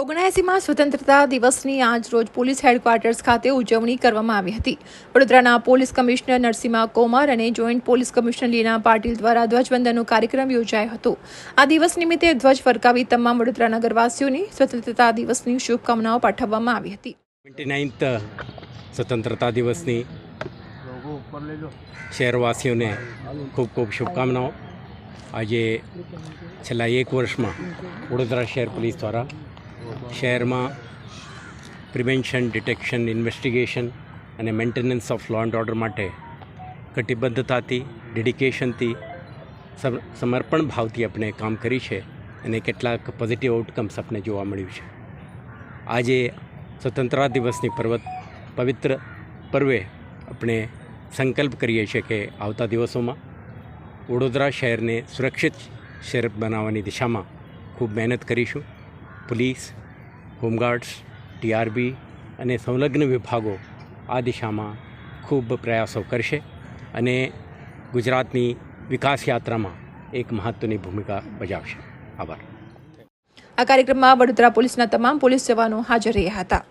ઓગણએંસીમાં સ્વતંત્રતા દિવસની આજ રોજ પોલીસ હેડક્વાર્ટર્સ ખાતે ઉજવણી કરવામાં આવી હતી. વડોદરાના પોલીસ કમિશનર નરસિંહા કોમર અને joint police commissioner Leena Patil દ્વારા ધ્વજવંદનનો કાર્યક્રમ યોજાયો હતો. આ દિવસ નિમિત્તે ધ્વજ ફરકાવી તમામ વડોદરા નગરવાસીઓને સ્વતંત્રતા દિવસની શુભકામનાઓ પાઠવવામાં આવી હતી. ટ્વેન્ટી સ્વતંત્રતા દિવસની શહેરવાસીઓને ખૂબ ખૂબ શુભકામનાઓ. આજે છેલ્લા એક વર્ષમાં વડોદરા શહેર પોલીસ દ્વારા શહેરમાં પ્રિવેન્શન, ડિટેક્શન, ઇન્વેસ્ટિગેશન અને maintenance of law and order માટે કટિબદ્ધતાથી, ડેડિકેશનથી, સમ- સમર્પણ ભાવથી આપણે કામ કરી છે અને કેટલાક પોઝિટિવ આઉટકમ્સ આપણે જોવા મળ્યું છે. આજે સ્વતંત્રતા દિવસની પર્વત, પવિત્ર પર્વે આપણે સંકલ્પ કરીએ છીએ કે આવતા દિવસોમાં વડોદરા શહેરને સુરક્ષિત શહેર બનાવવાની દિશામાં ખૂબ મહેનત કરીશું. પોલીસ, હોમગાર્ડ્સ, ટીઆરબી અને સંલગ્ન વિભાગો આ દિશામાં ખૂબ પ્રયાસો કરશે અને ગુજરાતની વિકાસ યાત્રામાં એક મહત્ત્વની ભૂમિકા ભજાવશે. આભાર. આ કાર્યક્રમમાં વડોદરા પોલીસના તમામ પોલીસ જવાનો હાજર રહ્યા હતા.